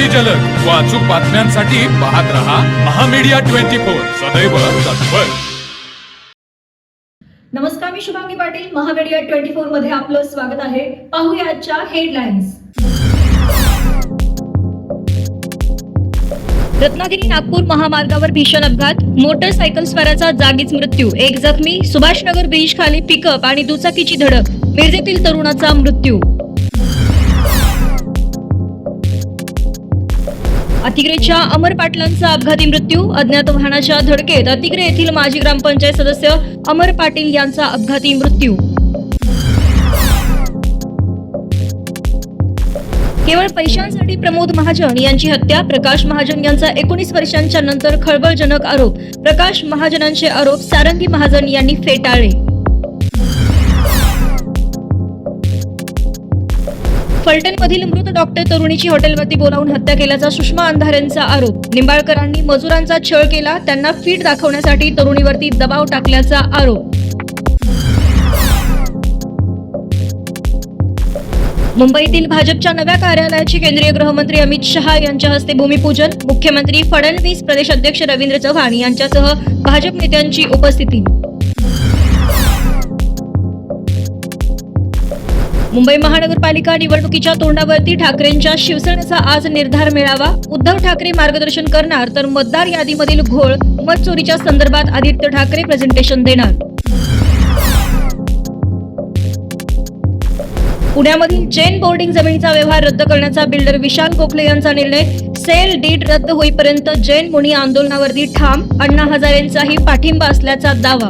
अति जलद. व अचूक बातम्यांसाठी पाहत रहा महामीडिया ट्वेंटी फोर. सदैव तत्पर. नमस्कार मी शुभांगी पाटील. महामीडिया ट्वेंटी फोरमध्ये आपलं स्वागत आहे. पाहूया आजच्या हेडलाईन्स रत्नागिरी नागपूर महामार्गावर भीषण अपघात. मोटरसायकल स्वाराचा जागीच मृत्यू. एक जखमी. सुभाषनगर ब्रिज खाली पिकअप आणि दुचाकीची धडक. मिरजेतील तरुणाचा मृत्यू. अतिग्रेच्या अमर पाटलांचा अपघाती मृत्यू अज्ञात वाहनाच्या धडकेत अतिग्रे येथील माजी ग्रामपंचायत सदस्य अमर पाटील यांचा अपघाती मृत्यू. केवळ पैशांसाठी प्रमोद महाजन यांची हत्या प्रकाश महाजन यांचा एकोणीस वर्षांच्या नंतर खळबळजनक आरोप प्रकाश महाजनांचे आरोप सारंगी महाजन यांनी फेटाळले. फलटणमधील मृत डॉक्टर तरुणीची हॉटेलवरती बोलावून हत्या केल्याचा सुषमा अंधारेंचा आरोप. निंबाळकरांनी मजुरांचा छळ केला त्यांना फीट दाखवण्यासाठी तरुणीवरती दबाव टाकल्याचा आरोप. मुंबईतील भाजपच्या नव्या कार्यालयाचे केंद्रीय गृहमंत्री अमित शहा यांच्या हस्ते भूमिपूजन मुख्यमंत्री फडणवीस प्रदेशाध्यक्ष रवींद्र चव्हाण यांच्यासह भाजप नेत्यांची उपस्थिती. मुंबई महानगरपालिका निवडणुकीच्या तोंडावरती ठाकरेंच्या शिवसेनेचा आज निर्धार मिळावा. उद्धव ठाकरे मार्गदर्शन करणार तर मतदार यादीमधील घोळ मत चोरीच्या संदर्भात आदित्य ठाकरे प्रेझेंटेशन देणार. पुण्यामधील जैन बोर्डिंग जमिनीचा व्यवहार रद्द करण्याचा बिल्डर विशाल गोखले यांचा निर्णय. सेल डीड रद्द होईपर्यंत जैन मुनी आंदोलनावरती ठाम अण्णा हजारेंचाही पाठिंबा असल्याचा दावा.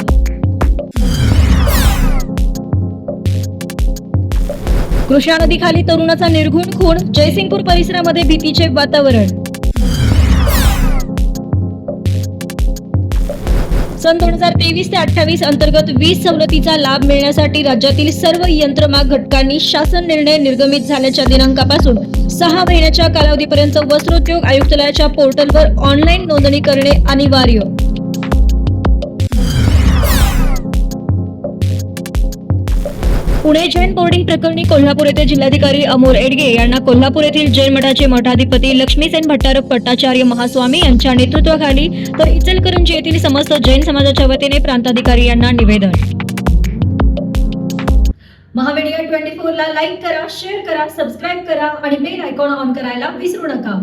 कृष्णा नदीखाली तरुणाचा निर्घुण खून जयसिंगपूर परिसरामध्ये भीतीचे वातावरण. सन दोन हजार तेवीस ते अठ्ठावीस अंतर्गत वीज सवलतीचा लाभ मिळण्यासाठी राज्यातील सर्व यंत्रमाग घटकांनी शासन निर्णय निर्गमित झाल्याच्या दिनांकापासून सहा महिन्याच्या कालावधीपर्यंत वस्त्रोद्योग आयुक्तालयाच्या पोर्टलवर ऑनलाईन नोंदणी करणे अनिवार्य. पुणे जैन बोर्डिंग प्रकरणी कोल्हापूर येथे जिल्हाधिकारी अमोल एडगे यांना कोल्हापूर येथील जैन मठाचे मठाधिपती लक्ष्मीसेन भट्टारक भट्टाचार्य महास्वामी यांच्या नेतृत्वाखाली तर इचलकरंजी येथील समस्त जैन समाजाच्या वतीने प्रांताधिकारी यांना निवेदन. महामीडिया ट्वेंटी फोर ला लाईक करा शेअर करा सबस्क्राईब करा आणि बेल आयकॉन ऑन करायला विसरू नका.